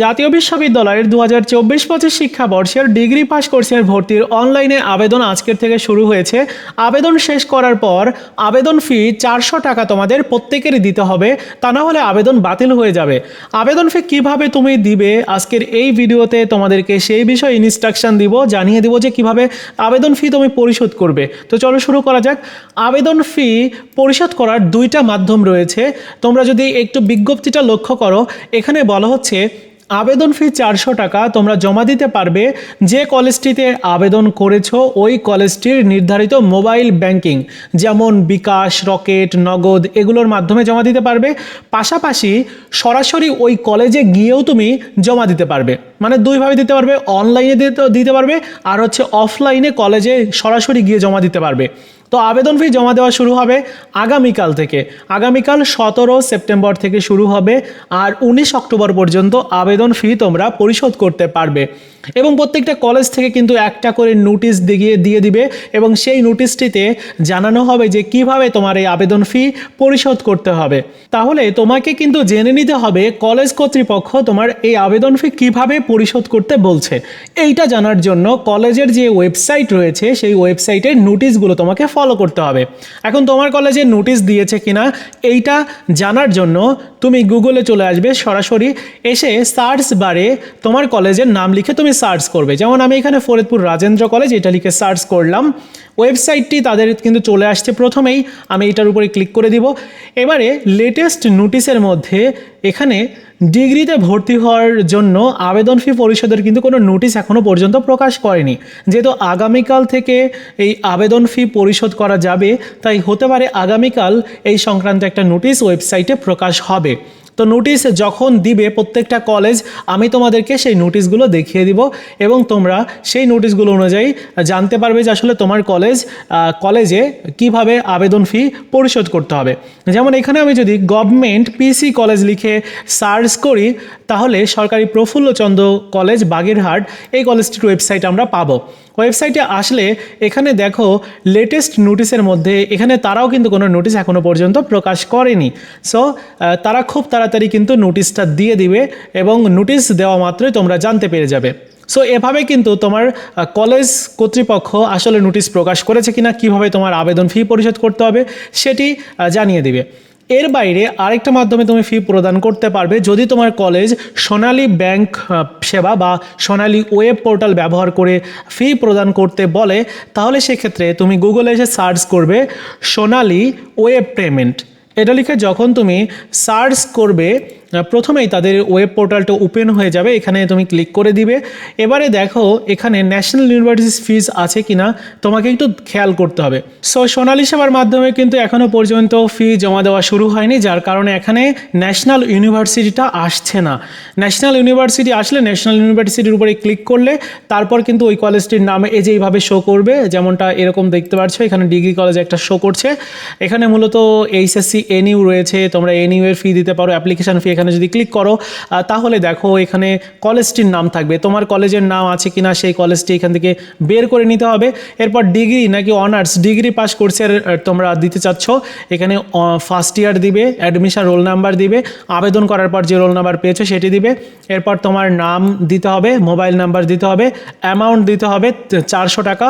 জাতীয় বিশ্ববিদ্যালয়ের দু হাজার চব্বিশ পঁচিশ শিক্ষাবর্ষের ডিগ্রি পাস কোর্সের ভর্তির অনলাইনে আবেদন আজকের থেকে শুরু হয়েছে। আবেদন শেষ করার পর আবেদন ফি চারশো টাকা তোমাদের প্রত্যেকেরই দিতে হবে, তা না হলে আবেদন বাতিল হয়ে যাবে। আবেদন ফি কীভাবে তুমি দিবে আজকের এই ভিডিওতে তোমাদেরকে সেই বিষয়ে ইনস্ট্রাকশন দিব, জানিয়ে দিব যে কীভাবে আবেদন ফি তুমি পরিশোধ করবে। তো চলো শুরু করা যাক। আবেদন ফি পরিশোধ করার দুইটা মাধ্যম রয়েছে। তোমরা যদি একটু বিজ্ঞপ্তিটা লক্ষ্য করো, এখানে বলা হচ্ছে আবেদন ফি চারশো টাকা তোমরা জমা দিতে পারবে। যে কলেজটিতে আবেদন করেছ, ওই কলেজটির নির্ধারিত মোবাইল ব্যাংকিং, যেমন বিকাশ, রকেট, নগদ, এগুলোর মাধ্যমে জমা দিতে পারবে। পাশাপাশি সরাসরি ওই কলেজে গিয়েও তুমি জমা দিতে পারবে। মানে দুইভাবে দিতে পারবে অনলাইনে দিতে দিতে পারবে, আর হচ্ছে অফলাইনে কলেজে সরাসরি গিয়ে জমা দিতে পারবে। তো আবেদন ফি জমা দেওয়া শুরু হবে আগামীকাল থেকে। আগামীকাল সতেরো সেপ্টেম্বর থেকে শুরু হবে আর উনিশ অক্টোবর পর্যন্ত আবেদন ফি তোমরা পরিশোধ করতে পারবে। এবং প্রত্যেকটা কলেজ থেকে কিন্তু একটা করে নোটিশ দিয়ে দিয়ে দিবে এবং সেই নোটিশটিতে জানানো হবে যে কীভাবে তোমার এই আবেদন ফি পরিশোধ করতে হবে। তাহলে তোমাকে কিন্তু জেনে নিতে হবে কলেজ কর্তৃপক্ষ তোমার এই আবেদন ফি কীভাবে পরিশোধ করতে বলছে। এইটা জানার জন্য কলেজের যে ওয়েবসাইট রয়েছে, সেই ওয়েবসাইটের নোটিশগুলো তোমাকে ফলো করতে হবে। এখন তোমার কলেজে নোটিশ দিয়েছে কিনা, এইটা জানার জন্য তুমি গুগলে চলে আসবে, সরাসরি এসে সার্চ বারে তোমার কলেজের নাম লিখে তুমি সার্চ করবে। যেমন আমি এখানে ফরিদপুর রাজেন্দ্র কলেজ এটা লিখে সার্চ করলাম। ওয়েবসাইটটি তাদের কিন্তু চলে আসছে প্রথমেই, আমি এটার উপরে ক্লিক করে দিব। এবারে লেটেস্ট নোটিশের মধ্যে এখানে ডিগ্রিতে ভর্তি হওয়ার জন্য আবেদন ফি পরিষদের কিন্তু কোনো নোটিশ এখনও পর্যন্ত প্রকাশ করেনি। যেহেতু আগামীকাল থেকে এই আবেদন ফি পরিশোধ করা যাবে, তাই হতে পারে আগামীকাল এই সংক্রান্ত একটা নোটিশ ওয়েবসাইটে প্রকাশ হবে। তো নোটিশ যখন দিবে প্রত্যেকটা কলেজ আমি তোমাদেরকে সেই নোটিশগুলো দেখিয়ে দিব এবং তোমরা সেই নোটিশগুলো অনুযায়ী জানতে পারবে যে আসলে তোমার কলেজ কলেজে কীভাবে আবেদন ফি পরিশোধ করতে হবে। যেমন এখানে আমি যদি গভর্নমেন্ট পিসি কলেজ লিখে সার্চ করি, তাহলে সরকারি প্রফুল্লচন্দ্র কলেজ বাগেরহাট, এই কলেজটির ওয়েবসাইট আমরা পাবো। ওয়েবসাইটে আসলে এখানে দেখো লেটেস্ট নোটিশের মধ্যে এখানে তারাও কিন্তু কোনো নোটিশ এখনও পর্যন্ত প্রকাশ করেনি। সো তারা খুব তাড়াতাড়ি কিন্তু নোটিশটা দিয়ে দিবে এবং নোটিশ দেওয়া মাত্রই তোমরা জানতে পেরে যাবে। সো এভাবে কিন্তু তোমার কলেজ কর্তৃপক্ষ আসলে নোটিশ প্রকাশ করেছে কিনা, কীভাবে তোমার আবেদন ফি পরিশোধ করতে হবে, সেটি জানিয়ে দিবে। এর বাইরে আরেকটা মাধ্যমে তুমি ফি প্রদান করতে পারবে যদি তোমার কলেজ সোনালী ব্যাংক সেবা বা সোনালী ওয়েব পোর্টাল ব্যবহার করে ফি প্রদান করতে বলে, তাহলে সেক্ষেত্রে তুমি গুগলে এসে সার্চ করবে সোনালী ওয়েব পেমেন্ট এটা লিখে যখন তুমি সার্চ করবে প্রথমেই তাদের ওয়েব পোর্টালটা ওপেন হয়ে যাবে, এখানে তুমি ক্লিক করে দিবে। এবারে দেখো, এখানে ন্যাশনাল ইউনিভার্সিটি ফিজ আছে কিনা, তোমাকে একটু খেয়াল করতে হবে। সো সোনালী সেবার মাধ্যমে কিন্তু এখনও পর্যন্ত ফি জমা দেওয়া শুরু হয়নি, যার কারণে এখানে ন্যাশনাল ইউনিভার্সিটিটা আসছে না। ন্যাশনাল ইউনিভার্সিটি আসলে ন্যাশনাল ইউনিভার্সিটির উপরে ক্লিক করলে তারপর কিন্তু ওই কলেজটির নামে এই যে এইভাবে শো করবে, যেমনটা এরকম দেখতে পাচ্ছ, এখানে ডিগ্রি কলেজ একটা শো করছে। এখানে মূলত এইচএসসি এনইউ রয়েছে, তোমরা এনইউ এর ফি দিতে পারো অ্যাপ্লিকেশন ফি এখানে যদি ক্লিক করো তাহলে দেখো এখানে কলেজটির নাম থাকবে। তোমার কলেজের নাম আছে কিনা সেই কলেজটি এখান থেকে বের করে নিতে হবে। এরপর ডিগ্রি নাকি অনার্স ডিগ্রি পাস কোর্সের তোমরা দিতে চাচ্ছ, এখানে ফার্স্ট ইয়ার দিবে অ্যাডমিশন রোল নাম্বার দিবে, আবেদন করার পর যে রোল নাম্বার পেয়েছ সেটি দিবে। এরপর তোমার নাম দিতে হবে মোবাইল নাম্বার দিতে হবে অ্যামাউন্ট দিতে হবে চারশো টাকা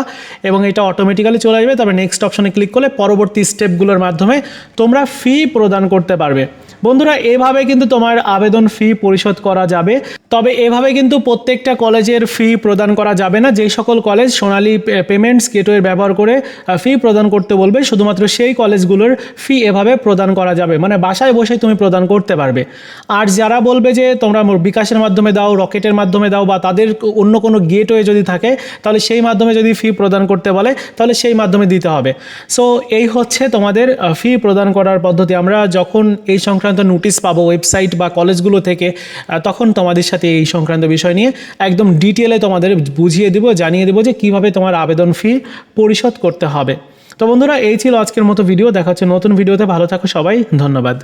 এবং এটা অটোমেটিক্যালি চলে আসবে। তবে নেক্সট অপশনে ক্লিক করলে পরবর্তী স্টেপগুলোর মাধ্যমে তোমরা ফি প্রদান করতে পারবে। বন্ধুরা, এভাবে কিন্তু তোমার আবেদন ফি পরিশোধ করা যাবে। তবে এভাবে কিন্তু প্রত্যেকটা কলেজের ফি প্রদান করা যাবে না। যেই সকল কলেজ সোনালী পেমেন্টস গেটওয়ে ব্যবহার করে ফি প্রদান করতে বলবে, শুধুমাত্র সেই কলেজগুলোর ফি এভাবে প্রদান করা যাবে। মানে বাসায় বসে তুমি প্রদান করতে পারবে। আর যারা বলবে যে তোমরা বিকাশের মাধ্যমে দাও, রকেটের মাধ্যমে দাও, বা তাদের অন্য কোনো গেটওয়ে যদি থাকে, তাহলে সেই মাধ্যমে যদি ফি প্রদান করতে বলে, তাহলে সেই মাধ্যমে দিতে হবে। সো এই হচ্ছে তোমাদের ফি প্রদান করার পদ্ধতি। আমরা যখন এই সংক্রান্ত নোটিশ পাবো ওয়েবসাইট বা কলেজগুলো থেকে তখন তোমাদের সাথে এই সংক্রান্ত বিষয় নিয়ে একদম ডিটেলে তোমাদের বুঝিয়ে দেবো, জানিয়ে দেবো যে কীভাবে তোমার আবেদন ফি পরিশোধ করতে হবে। তো বন্ধুরা, এই ছিল আজকের মতো ভিডিও দেখা হচ্ছে নতুন ভিডিওতে ভালো থাকো সবাই, ধন্যবাদ।